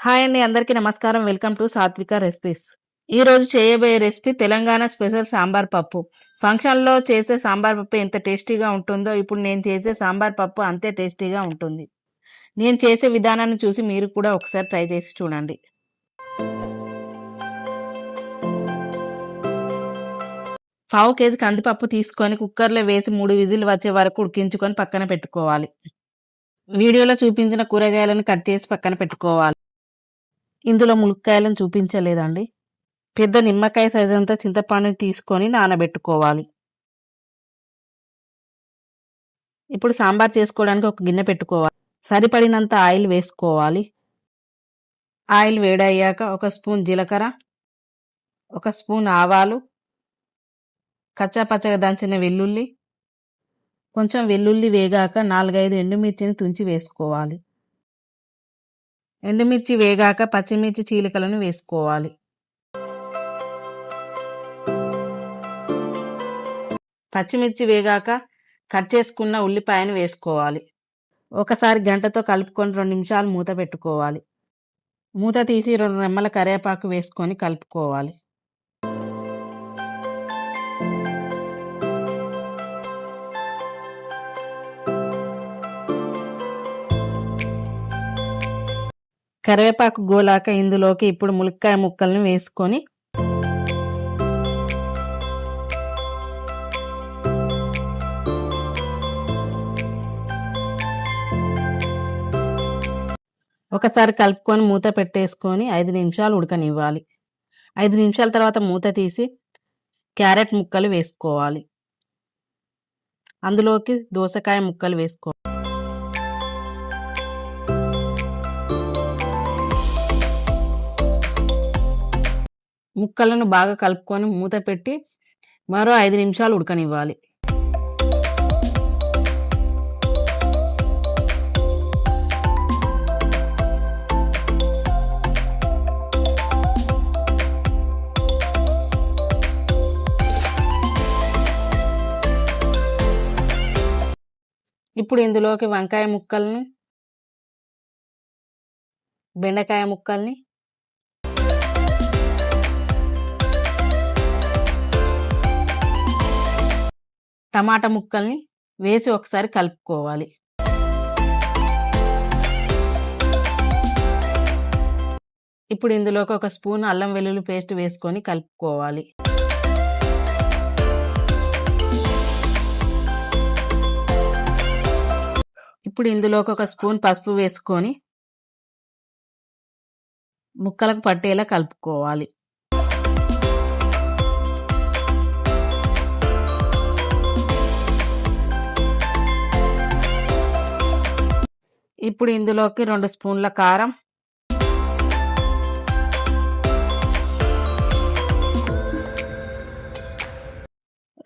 Hi అండి అందరికీ నమస్కారం. Welcome to Sathvika recipes. ఈరోజు చేయబోయే రెసిపీ తెలంగాణ స్పెషల్ సాంబార్ పప్పు. ఫంక్షన్లో చేసే సాంబార్ పప్పు ఎంత టేస్టీగా ఉంటుందో ఇప్పుడు నేను చేసే సాంబార్ పప్పు అంతే టేస్టీగా ఉంటుంది. నేను చేసే విధానాన్ని చూసి మీరు కూడా ఒకసారి ట్రై చేసి చూడండి. పావు కేజీ కందిపప్పు తీసుకొని కుక్కర్లో వేసి మూడు విజిల్ వచ్చే వరకు ఉడికించుకొని పక్కన పెట్టుకోవాలి. వీడియోలో చూపించిన కూరగాయలను కట్ చేసి పక్కన పెట్టుకోవాలి. ఇందులో ములక్కాయలను చూపించలేదండి. పెద్ద నిమ్మకాయ సైజు అంతా చింతపండుని తీసుకొని నానబెట్టుకోవాలి. ఇప్పుడు సాంబార్ చేసుకోవడానికి ఒక గిన్నె పెట్టుకోవాలి. సరిపడినంత ఆయిల్ వేసుకోవాలి. ఆయిల్ వేడయ్యాక ఒక స్పూన్ జీలకర్ర ఒక స్పూన్ ఆవాలు కచ్చాపచ్చగా దంచిన వెల్లుల్లి కొంచెం వెల్లుల్లి వేగాక నాలుగైదు ఎండుమిర్చిని తుంచి వేసుకోవాలి. ఎండుమిర్చి వేగాక పచ్చిమిర్చి చీలికలను వేసుకోవాలి. పచ్చిమిర్చి వేగాక కట్ చేసుకున్న ఉల్లిపాయను వేసుకోవాలి. ఒకసారి గంటతో కలుపుకొని రెండు నిమిషాలు మూత పెట్టుకోవాలి. మూత తీసి రెండు రెమ్మల కరివేపాకు వేసుకొని కలుపుకోవాలి. కరివేపాకు గోలాక ఇందులోకి ఇప్పుడు ములక్కాయ ముక్కల్ని వేసుకొని ఒకసారి కలుపుకొని మూత పెట్టేసుకొని ఐదు నిమిషాలు ఉడకనివ్వాలి. ఐదు నిమిషాల తర్వాత మూత తీసి క్యారెట్ ముక్కలు వేసుకోవాలి. అందులోకి దోసకాయ ముక్కలు వేసుకోవాలి ముక్కలను బాగా కలుపుకొని మూత పెట్టి మరో ఐదు నిమిషాలు ఉడకనివ్వాలి. ఇప్పుడు ఇందులోకి వంకాయ ముక్కల్ని బెండకాయ ముక్కల్ని టమాటా ముక్కల్ని వేసి ఒకసారి కలుపుకోవాలి. ఇప్పుడు ఇందులోకి ఒక స్పూన్ అల్లం వెల్లుల్లి పేస్ట్ వేసుకొని కలుపుకోవాలి. ఇప్పుడు ఇందులోకి ఒక స్పూన్ పసుపు వేసుకొని ముక్కలకు పట్టేలా కలుపుకోవాలి. ఇప్పుడు ఇందులోకి రెండు స్పూన్ల కారం.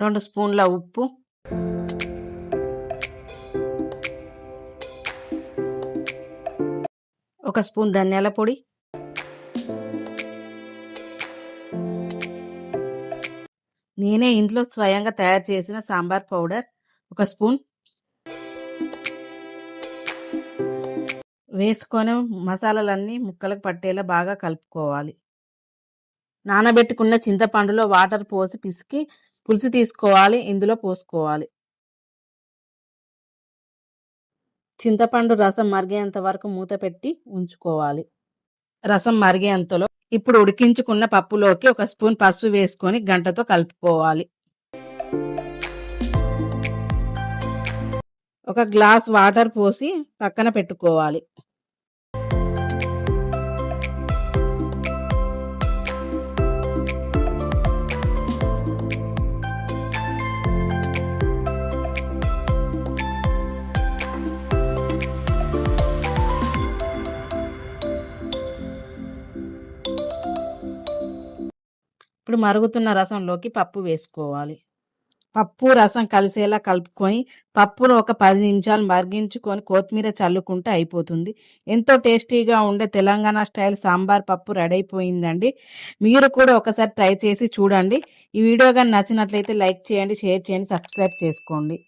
రెండు స్పూన్ల ఉప్పు. ఒక స్పూన్ ధనియాల పొడి. నేనే ఇంట్లో స్వయంగా తయారు చేసిన సాంబార్ పౌడర్. ఒక స్పూన్ వేసుకొని మసాలాలన్నీ ముక్కలకు పట్టేలా బాగా కలుపుకోవాలి. నానబెట్టుకున్న చింతపండులో వాటర్ పోసి పిసికి పులుసు తీసుకోవాలి ఇందులో పోసుకోవాలి. చింతపండు రసం మరిగేంత వరకు మూత పెట్టి ఉంచుకోవాలి. రసం మరిగేంతలో ఇప్పుడు ఉడికించుకున్న పప్పులోకి ఒక స్పూన్ పసుపు వేసుకొని గంటతో కలుపుకోవాలి. ఒక గ్లాస్ వాటర్ పోసి పక్కన పెట్టుకోవాలి. ఇప్పుడు మరుగుతున్న రసంలోకి పప్పు వేసుకోవాలి. పప్పు రసం కలిసేలా కలుపుకొని పప్పును ఒక పది నిమిషాలు మరిగించుకొని కొత్తిమీర చల్లుకుంటే అయిపోతుంది. ఎంతో టేస్టీగా ఉండే తెలంగాణ స్టైల్ సాంబార్ పప్పు రెడీ అయిపోయిందండి. మీరు కూడా ఒకసారి ట్రై చేసి చూడండి. ఈ వీడియో కానీ నచ్చినట్లయితే లైక్ చేయండి షేర్ చేయండి సబ్స్క్రైబ్ చేసుకోండి.